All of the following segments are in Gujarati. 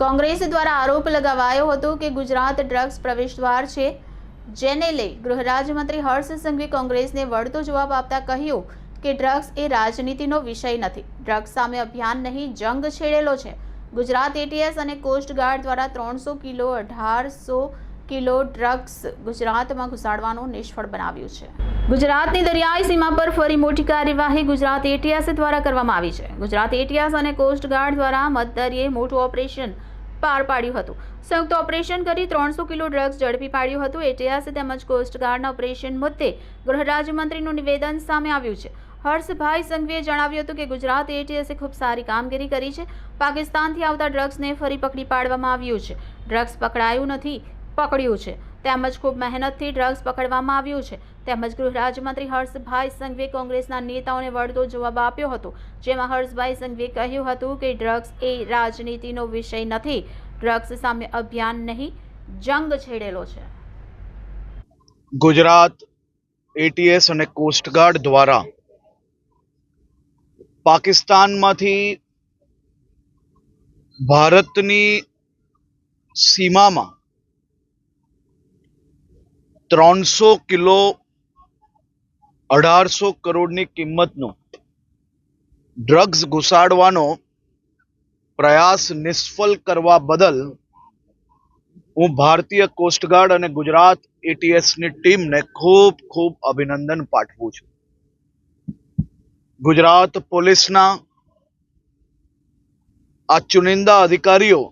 કોંગ્રેસ દ્વારા આરોપ લગાવાયો હતો કે ગુજરાત ડ્રગ્સ પ્રવેશદ્વાર છે. જેને લઈ ગૃહરાજ્યમંત્રી હર્ષ સંઘવી કોંગ્રેસને વળતો જવાબ આપતા કહ્યું કે ડ્રગ્સ એ રાજનીતિનો વિષય નથી. ડ્રગ્સ સામે અભિયાન નહીં, જંગ છેડેલો છે. ગુજરાત એટીએસ અને કોસ્ટગાર્ડ દ્વારા ત્રણસો કિલો અઢારસો કિલો ડ્રગ્સ ગુજરાતમાં ઘુસાડવાનું નિષ્ફળ બનાવ્યું છે. ગુજરાતની દરિયાઈ સીમા પર ફરી મોટી કાર્યવાહી ગુજરાત એટીએસ દ્વારા કરવામાં આવી છે. ગુજરાત એટીએસ અને કોસ્ટગાર્ડ દ્વારા મતદારીએ મોટું ઓપરેશન પાર પાડ્યું હતું. સંયુક્ત ઓપરેશન કરી ત્રણસો કિલો ડ્રગ્સ ઝડપી પાડ્યું હતું. એટીએસ તેમજ કોસ્ટગાર્ડના ઓપરેશન મુદ્દે ગૃહ રાજ્યમંત્રીનું નિવેદન સામે આવ્યું છે. હર્ષભાઈ સંઘવીએ જણાવ્યું હતું કે ગુજરાત એટીએસે ખૂબ સારી કામગીરી કરી છે. પાકિસ્તાનથી આવતા ડ્રગ્સને ફરી પકડી પાડવામાં આવ્યું છે. ડ્રગ્સ પકડાયું નથી. પકડ્યું છે. તેમજ ખૂબ મહેનતથી ડ્રગ્સ પકડવામાં આવ્યું છે. તેમજ ગૃહ હર્ષભાઈ સંઘવીએ કોંગ્રેસના નેતાઓને વળતો જવાબ આપ્યો હતો. જેમાં હર્ષભાઈ સંઘવીએ કહ્યું હતું કે ડ્રગ્સ એ રાજનીતિનો વિષય નથી. ડ્રગ્સ સામે અભિયાન નહીં, જંગ છેડેલો છે. ગુજરાત એટીએસ અને કોસ્ટગાર્ડ દ્વારા પાકિસ્તાનમાંથી ભારતની સીમામાં ત્રણસો કિલો અઢારસો કરોડની કિંમતનો ડ્રગ્સ ઘુસાડવાનો પ્રયાસ નિષ્ફળ કરવા બદલ હું ભારતીય કોસ્ટગાર્ડ અને ગુજરાત એટીએસની ટીમને ખૂબ ખૂબ અભિનંદન પાઠવું છું. ગુજરાત પોલીસના આ ચુનિંદા અધિકારીઓ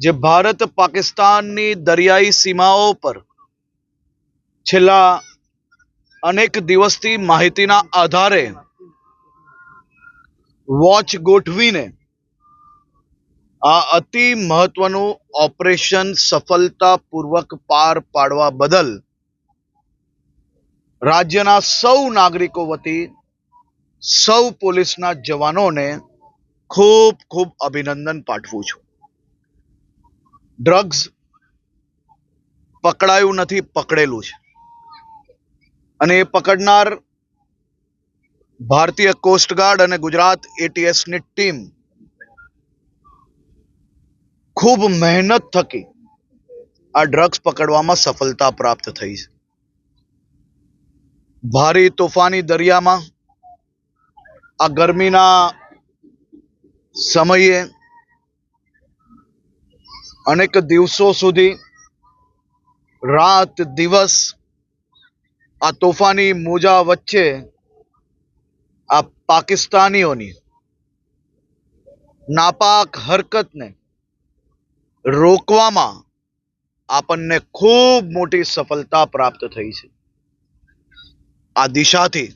જે ભારત પાકિસ્તાનની દરિયાઈ સીમાઓ પર છેલ્લા અનેક દિવસથી માહિતીના આધારે વોચ ગોઠવીને આ અતિ મહત્વનું ઓપરેશન સફળતાપૂર્વક પાર પાડવા બદલ રાજ્યના સૌ નાગરિકો વતી સૌ પોલીસના જવાનોને ખૂબ ખૂબ અભિનંદન પાઠવું છું. ડ્રગ્સ પકડાયું નથી, પકડેલું છે. અને એ પકડનાર ભારતીય કોસ્ટગાર્ડ અને ગુજરાત એટીએસની ટીમ ખૂબ મહેનત થકી આ ડ્રગ્સ પકડવામાં સફળતા પ્રાપ્ત થઈ છે. ભારે તોફાની દરિયામાં આ ગરમીના સમયે અનેક દિવસો સુધી રાત દિવસ આ તોફાની મોજા વચ્ચે આ પાકિસ્તાનીઓની નાપાક હરકતને રોકવામાં આપણને ખૂબ મોટી સફળતા પ્રાપ્ત થઈ છે. આ દિશાથી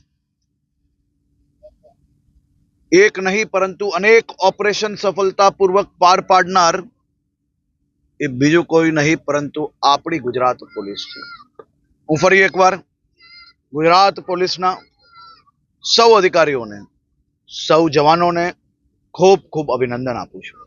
એક નહીં, પરંતુ અનેક ઓપરેશન સફળતાપૂર્વક પાર પાડનાર એ બીજું કોઈ નહીં, પરંતુ આપણી ગુજરાત પોલીસ છે. હું ફરી એકવાર ગુજરાત પોલીસના સૌ અધિકારીઓને સૌ જવાનોને ખૂબ ખૂબ અભિનંદન આપું છું.